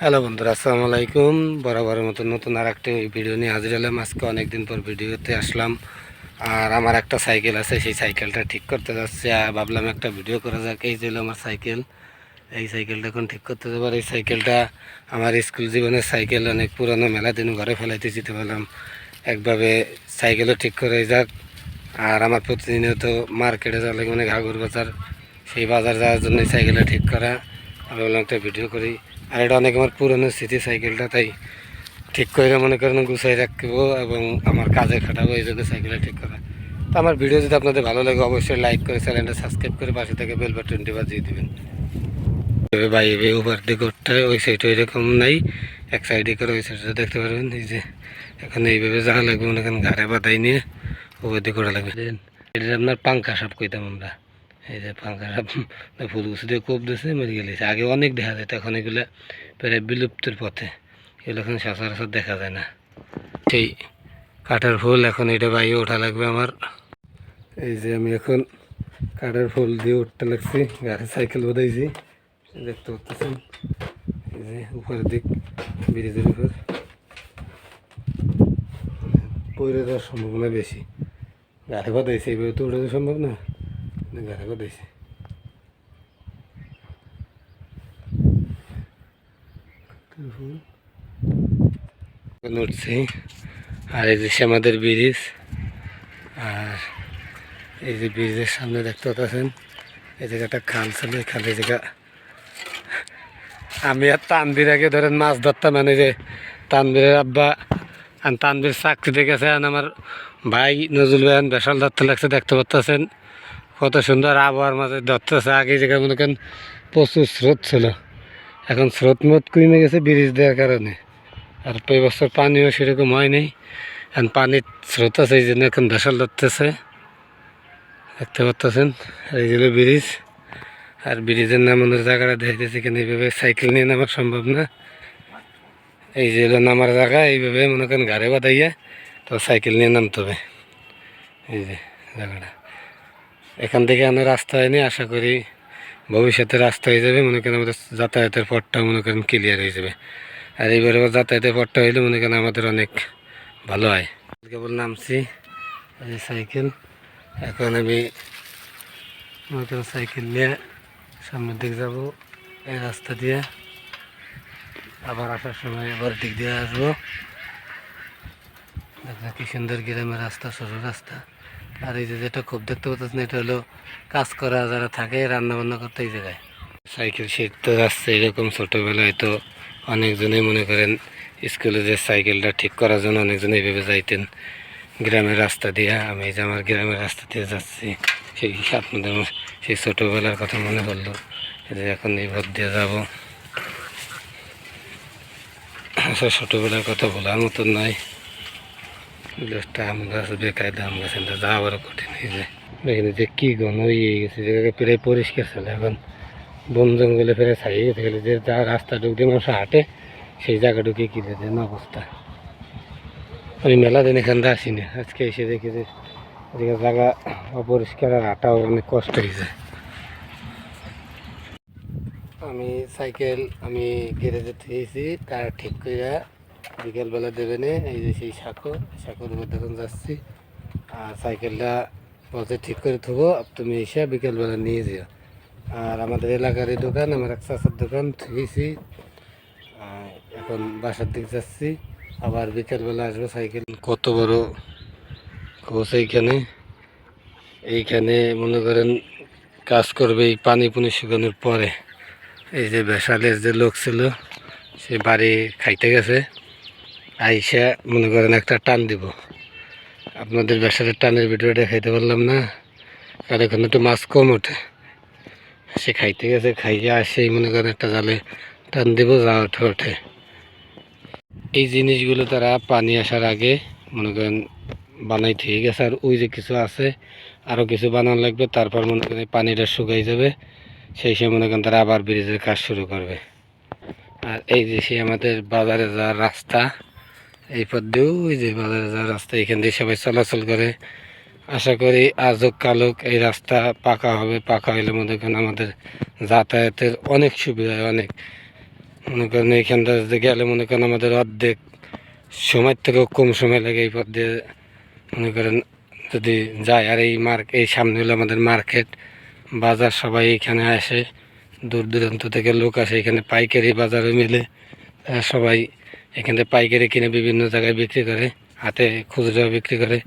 Hello বন্ধুরা, আসসালামু আলাইকুম। বরাবরের মতো নতুন আর একটা ভিডিও নিয়ে হাজির হলাম। আজকে অনেকদিন পর ভিডিওতে আসলাম। আর আমার একটা সাইকেল আছে, সেই সাইকেলটা ঠিক করতে যাচ্ছে। ভাবলাম একটা ভিডিও করা যাক। এই যে আমার সাইকেল। এই সাইকেলটা এখন ঠিক করতে যাবার এই সাইকেলটা আমার স্কুল জীবনের সাইকেল, অনেক পুরনো মেলা দিন ঘরে ফেলাইতে যেতে পারলাম একভাবে সাইকেলও ঠিক করে যাক। আর আমার প্রতিনিয়ত মার্কেটে যাওয়া লাগে মানে ঘাগর বাজার, সেই বাজার যাওয়ার জন্য সাইকেলটা ঠিক করা। আমি বললাম একটা ভিডিও করি। আর এটা অনেক আমার পুরনো স্মৃতি সাইকেলটা, তাই ঠিক করে মনে করেন গুছাই রাখব এবং আমার কাজে খাটাবো এই জন্য সাইকেলটা ঠিক করা। তো আমার ভিডিও যদি আপনাদের ভালো লাগে, অবশ্যই লাইক করে চ্যানেলটা সাবস্ক্রাইব করে পাশে থেকে বেল বাটনটি বাজিয়ে দেবেন। এভাবে বাইরে উপর দিকে উঠতে ওই সাইডে এরকম নাই, এক সাইডে করে ওই সাইডে দেখতে পারবেন। এই যে এখানে এইভাবে যাওয়া লাগবে মনে করেন ঘাড়ে বাদাই নিয়ে উপর দিকে ওঠা লাগবে আপনার পাঙ্কা সাপ কইতাম আমরা। এই যে সাপ ফুল গুছি দিয়ে কোপ দিয়েছে, মেরে গেলেছে। আগে অনেক দেখা যেত এখন এগুলো প্রায় বিলুপ্তির পথে। এগুলো এখন সচরাচর দেখা যায় না। সেই কাঠের ফুল এখন এটা বাইরে ওঠা লাগবে আমার। এই যে আমি এখন কাঠের ফুল দিয়ে উঠতে লাগছি, গাড়ি সাইকেল বোধাইছি দেখতে পাচ্ছেন? এই যে উপরের দিক, ব্রিজের উপর। পড়ে যাওয়ার সম্ভাবনা বেশি। গাড়ি বাদাইছে এইভাবে তো উঠে সম্ভব না। উঠছি আর এই যে আমাদের ব্রিজ, আর এই যে ব্রিজের সামনে দেখতে পাচ্ছেন, এই জায়গাটা খাল ছিল, এই জায়গা আমি আর তানবির আগে ধরেন মাছ ধরতাম মানে যে তানবীরের আব্বা আর তানবির চাকরিতে গেছে আমার ভাই নজরুল ভাই বেসাল ধরতে লাগছে, দেখতে পাচ্ছেন কত সুন্দর আবহাওয়ার মাঝে ধরতেছে। আগে জায়গায় মনে করেন প্রচুর স্রোত ছিল। এখন স্রোত মত কমে গেছে ব্রিজ দেওয়ার কারণে। আর এই বছর পানিও সেরকম হয় নাই। এখন পানির স্রোত আছে, এই জন্য এখন ভেসল ধরতেছে। দেখতে পাচ্ছেন? এই হলো ব্রিজ। আর ব্রিজের নামানোর জায়গাটা দেখতেছি কেন? এইভাবে সাইকেল নিয়ে নামা সম্ভব না। এই যে নামার জায়গা, এইভাবে মনে করেন গাড়ি বাদাইয়া তো সাইকেল নিয়ে নামতে হবে। এই যে জায়গাটা। এখান থেকে আমরা রাস্তা হয়নি আশা করি ভবিষ্যতে রাস্তা হয়ে যাবে, মনে করেন আমাদের যাতায়াতের পথটা মনে করেন ক্লিয়ার হয়ে যাবে। আর এইবারে যাতায়াতের পথটা হইলে মনে করেন আমাদের অনেক ভালো হয়। কেবল নামছি সাইকেল। এখন আমি মনে করেন সাইকেল নিয়ে সামনের দিকে যাব, এই রাস্তা দিয়ে। আবার আসার সময় আবার দিক দিয়ে আসব। দেখেন কি সুন্দর গ্রামের রাস্তা সরু রাস্তা। আর এই যে যেটা খুব দেখতে পাচ্ছেন, এটা হলো কাজ করা যারা থাকে রান্না বান্না করতে এই জায়গায়। সাইকেল শিখতে যাচ্ছে এরকম ছোটোবেলায় তো অনেকজনেই মনে করেন স্কুলে যে সাইকেলটা ঠিক করার জন্য অনেকজন এইভাবে যাইতেন, গ্রামের রাস্তা দিয়ে, আমি যে আমার গ্রামের রাস্তা দিয়ে যাচ্ছি, সেই আপনাদের সেই ছোটোবেলার কথা মনে করল যে এখন এই ভোট দিয়ে যাব। ছোটোবেলার কথা বলার মতো নয়। একটা আম গাছ, বেকায়দা আম গাছ এটা কঠিন এই যে এখানে যে কী গণ হয়ে গেছে জায়গাটা প্রায় পরিষ্কার ছিল। এখন বন জঙ্গলে ফেরে ছাড়িয়ে গেছে গেলে যে যা রাস্তা ঢুক দিয়ে মানুষ হাঁটে, সেই জায়গাটুকু কী দেন অবস্থা। আমি মেলা দিন এখান থেকে আসিনি। আজকে এসে দেখি যে এদিকে জায়গা অপরিষ্কার আর হাঁটাও অনেক কষ্ট হয়েছে আমি সাইকেল, আমি গ্যারেজে থেকেছি টায়ার ঠিক করে বিকেলবেলা দেবে নে, এই যে সেই সাঁকো, সাঁকোর এখন যাচ্ছি। আর সাইকেলটা বলছে, ঠিক করে থবো, তুমি এসে বিকেলবেলা নিয়ে যেও। আর আমাদের এলাকার এই দোকান, আমার এক চাষার দোকান থেকেছি এখন বাসার দিকে যাচ্ছি। আবার বিকেলবেলা আসব সাইকেল। কত বড় কোচ এইখানে। এইখানে মনে করেন কাজ করবে এই পানি পুনি শুকানোর পরে। এই যে বেসালের যে লোক ছিল, সে বাড়ি খাইতে গেছে। আইসা মনে করেন একটা টান দিব। আপনাদের বেসালের টানের ভিডিওটা খাইতে পারলাম না। আর এখানে একটু মাছ কম ওঠে। সে খাইতে গেছে, খাইয়ে আসেই মনে করেন একটা জালে টান দিব, যা ওঠে ওঠে। এই জিনিসগুলো তারা পানি আসার আগে মনে করেন বানাই ঠিক গেছে। আর ওই যে কিছু আছে আরও কিছু বানানো লাগবে, তারপর মনে করেন পানিটা শুকাই যাবে। সেই সময় মনে করেন তারা আবার ব্রিজের কাজ শুরু করবে। আর এই যে সেই আমাদের বাজারে যাওয়ার রাস্তা এই পথ দিয়েও ওই যে বাজারে যাওয়ার রাস্তা, এখান দিয়ে সবাই চলাচল করে। আশা করি আজক কালক এই রাস্তা পাকা হবে। পাকা হইলে মনে করেন আমাদের যাতায়াতের অনেক সুবিধা হয়, অনেক। মনে করেন এইখানটা গেলে মনে করেন আমাদের অর্ধেক সময় থেকেও কম সময় লাগে এই পথ দিয়ে। মনে করেন যদি যায়, আর এই মার্ক, এই সামনে হলো আমাদের মার্কেট। বাজার সবাই এখানে আসে। দূর দূরান্ত থেকে লোক আসে, এখানে পাইকারি বাজারে মিলে। সবাই এখানে পাইকারি কিনে বিভিন্ন জায়গায় বিক্রি করে হাতে খুচরা বিক্রি করে।